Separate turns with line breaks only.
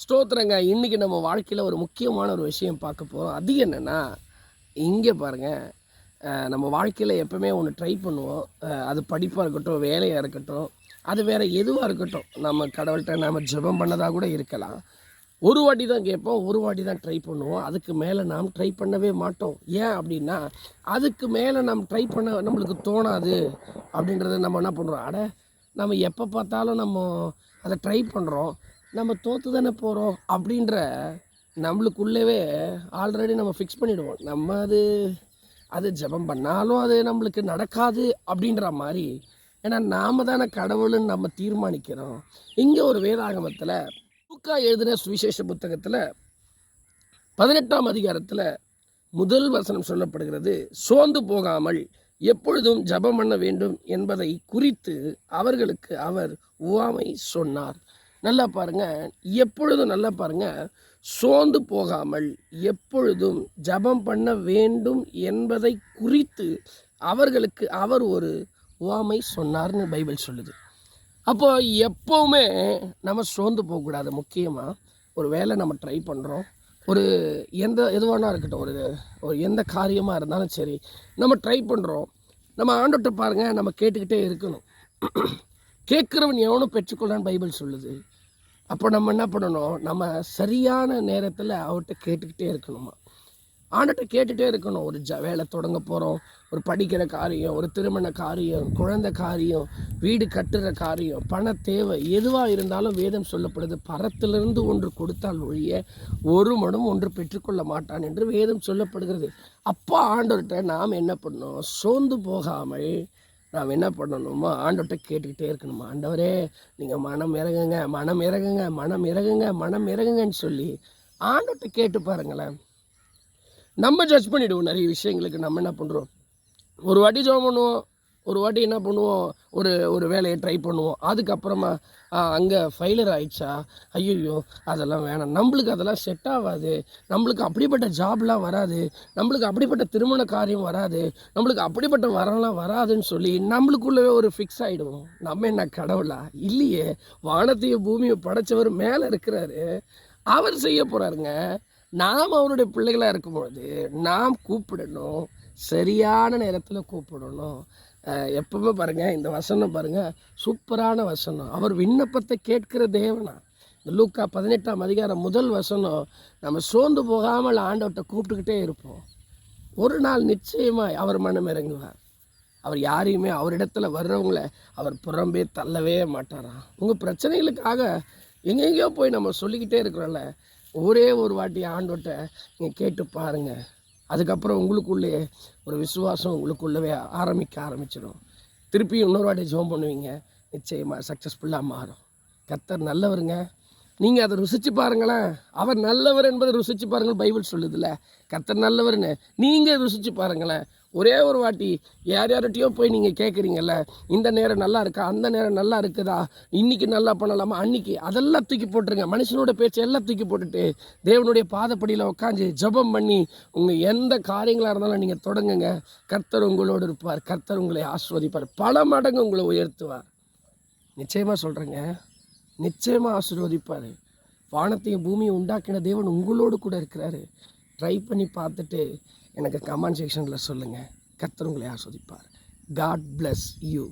ஸ்தோத்திரங்க. இன்றைக்கி நம்ம வாழ்க்கையில் ஒரு முக்கியமான ஒரு விஷயம் பார்க்க போகிறோம் அது என்னென்னா இங்கே பாருங்கள் நம்ம வாழ்க்கையில் எப்போவுமே ஒன்று ட்ரை பண்ணுவோம். அது படிப்பாக இருக்கட்டும் வேலையாக இருக்கட்டும் அது வேறு எதுவாக இருக்கட்டும். நம்ம கடவுள்கிட்ட நம்ம ஜெபம் பண்ணதாக கூட இருக்கலாம். ஒரு வாட்டி தான் கேட்போம் ஒரு வாட்டி தான் ட்ரை பண்ணுவோம். அதுக்கு மேலே நாம் ட்ரை பண்ணவே மாட்டோம். ஏன் அப்படின்னா அதுக்கு மேலே நாம் ட்ரை பண்ண நம்மளுக்கு தோணாது அப்படின்றத நம்ம என்ன பண்ணுறோம் அட நம்ம எப்போ பார்த்தாலும் நம்ம அதை ட்ரை பண்ணுறோம் நம்ம தோற்று தானே போகிறோம் அப்படின்ற நம்மளுக்குள்ளவே ஆல்ரெடி நம்ம ஃபிக்ஸ் பண்ணிவிடுவோம் நம்ம அது அது ஜெபம் பண்ணாலும் அது நம்மளுக்கு நடக்காது அப்படின்ற மாதிரி. ஏன்னா நாம தானே கடவுள்னு நம்ம தீர்மானிக்கிறோம். இங்கே ஒரு வேதாகமத்தில் புக்கா எழுதின சுவிசேஷ புத்தகத்தில் பதினெட்டாம் அதிகாரத்தில் முதல் வசனம் சொல்லப்படுகிறது சோர்ந்து போகாமல் எப்பொழுதும் ஜெபம் பண்ண வேண்டும் என்பதை குறித்து அவர்களுக்கு அவர் உவாமை சொன்னார். நல்லா பாருங்கள் எப்பொழுதும் நல்லா பாருங்கள் சோர்ந்து போகாமல் எப்பொழுதும் ஜெபம் பண்ண வேண்டும் என்பதை குறித்து அவர்களுக்கு அவர் ஒரு ஓமை சொன்னார்னு பைபிள் சொல்லுது. அப்போ எப்போவுமே நம்ம சோர்ந்து போகக்கூடாது. முக்கியமாக ஒரு வேலை நம்ம ட்ரை பண்ணுறோம் ஒரு எந்த எதுவானா இருக்கட்டும். ஒரு ஒரு எந்த காரியமாக இருந்தாலும் சரி நம்ம ட்ரை பண்ணுறோம் நம்ம ஆண்டோட்ட பாருங்கள் நம்ம கேட்டுக்கிட்டே இருக்கணும். கேட்குறவன் எவனும் பெற்றுக்கொள்ளான்னு பைபிள் சொல்லுது. அப்போ நம்ம என்ன பண்ணணும்? நம்ம சரியான நேரத்தில் அவர்கிட்ட கேட்டுக்கிட்டே இருக்கணுமா? ஆண்டட்ட கேட்டுகிட்டே இருக்கணும். ஒரு ஜ வேலை தொடங்க போகிறோம் ஒரு படிக்கிற காரியம் ஒரு திருமண காரியம் குழந்தை காரியம் வீடு கட்டுற காரியம் பண தேவை எதுவாக இருந்தாலும் வேதம் சொல்லப்படுது. பரத்திலிருந்து ஒன்று கொடுத்தால் ஒழிய ஒரு மனும் ஒன்று பெற்றுக்கொள்ள மாட்டான் என்று வேதம் சொல்லப்படுகிறது. அப்போ ஆண்டவர்கிட்ட நாம் என்ன பண்ணணும்? சோர்ந்து போகாமல் நாம் என்ன பண்ணணுமோ ஆண்டவர்கிட்ட கேட்டுக்கிட்டே இருக்கணுமா? ஆண்டவரே நீங்கள் மனம் இறங்குங்க மனம் இறங்குங்க மனம் இறங்குங்க மனம் இறங்குங்கன்னு சொல்லி ஆண்டவர்கிட்ட கேட்டு பாருங்களேன். நம்ம ஜட்ஜ் பண்ணிவிடுவோம் நிறைய விஷயங்களுக்கு. நம்ம என்ன பண்ணுறோம் ஒரு வாட்டி ஜோம் பண்ணுவோம். ஒரு வாட்டி என்ன பண்ணுவோம் ஒரு ஒரு வேலையை ட்ரை பண்ணுவோம். அதுக்கப்புறமா அங்கே ஃபெயிலர் ஆயிடுச்சா? ஐயோ அதெல்லாம் வேணாம். நம்மளுக்கு அதெல்லாம் செட் ஆகாது. நம்மளுக்கு அப்படிப்பட்ட ஜாப்லாம் வராது. நம்மளுக்கு அப்படிப்பட்ட திருமண காரியம் வராது. நம்மளுக்கு அப்படிப்பட்ட வரலாம் வராதுன்னு சொல்லி நம்மளுக்குள்ளவே ஒரு ஃபிக்ஸ் ஆகிடுவோம் நம்ம என்ன கடவுளா? இல்லையே. வானத்தையும் பூமியை படைச்சவர் மேலே இருக்கிறாரு. அவர் செய்ய போகிறாருங்க நாம் அவருடைய பிள்ளைகளாக இருக்கும்பொழுது நாம் கூப்பிடணும் சரியான நேரத்தில் கூப்பிடணும். எப்பவுமே பாருங்கள் இந்த வசனம் பாருங்கள் சூப்பரான வசனம். அவர் விண்ணப்பத்தை கேட்கிற தேவனா? இந்த லூக்கா பதினெட்டாம் அதிகாரம் முதல் வசனம் நம்ம சோர்ந்து போகாமல் ஆண்டவர்கிட்ட கூப்பிட்டுக்கிட்டே இருப்போம். ஒரு நாள் நிச்சயமாக அவர் மனம் இறங்குவார். அவர் யாரையுமே அவரிடத்துல வர்றவங்கள அவர் புறம்பே தள்ளவே மாட்டாராம் உங்கள் பிரச்சனைகளுக்காக எங்கெங்கேயோ போய் நம்ம சொல்லிக்கிட்டே இருக்கிறோம்ல ஒரே ஒரு வாட்டி ஆண்டோட்ட நீங்கள் கேட்டு பாருங்கள் அதுக்கப்புறம் உங்களுக்குள்ளே ஒரு விசுவாசம் உங்களுக்குள்ளவே ஆரம்பிக்க ஆரம்பிச்சிடும். திருப்பி இன்னொரு வாட்டி ஜோம் பண்ணுவீங்க. நிச்சயமாக சக்ஸஸ்ஃபுல்லாக மாறும். கத்தர் நல்லவருங்க. நீங்கள் அதை ருசித்து பாருங்களேன். அவர் நல்லவர் என்பதை ருசித்து பாருங்கள் பைபிள் சொல்லுதுல்ல. கர்த்தர் நல்லவர்னு. நீங்கள் ருசித்து பாருங்களேன். ஒரே ஒரு வாட்டி யார் யார்கிட்டயோ போய் நீங்கள் கேட்குறீங்கல்ல இந்த நேரம் நல்லா இருக்கா அந்த நேரம் நல்லா இருக்குதா இன்றைக்கி நல்லா பண்ணலாமா அன்னைக்கு அதெல்லாம் தூக்கி போட்டுருங்க. மனுஷனோட பேச்சு எல்லாம் தூக்கி போட்டுட்டு தேவனுடைய பாதப்படியில் உட்காந்து ஜெபம் பண்ணி உங்கள் எந்த காரியங்களாக இருந்தாலும் நீங்கள் தொடங்குங்க. கர்த்தர் உங்களோடு இருப்பார். கர்த்தர் உங்களை ஆஸ்வதிப்பார். பல மடங்கு உங்களை உயர்த்துவார். நிச்சயமாக சொல்கிறேங்க நிச்சயமாக ஆசீர்வதிப்பார். வானத்தையும் பூமியை உண்டாக்கின தேவன் உங்களோடு கூட இருக்கிறாரு. ட்ரை பண்ணி பார்த்துட்டு எனக்கு கமெண்ட் செக்ஷனில் சொல்லுங்கள் கத்தர் உங்களை ஆஸ்வதிப்பார் காட் பிளஸ் யூ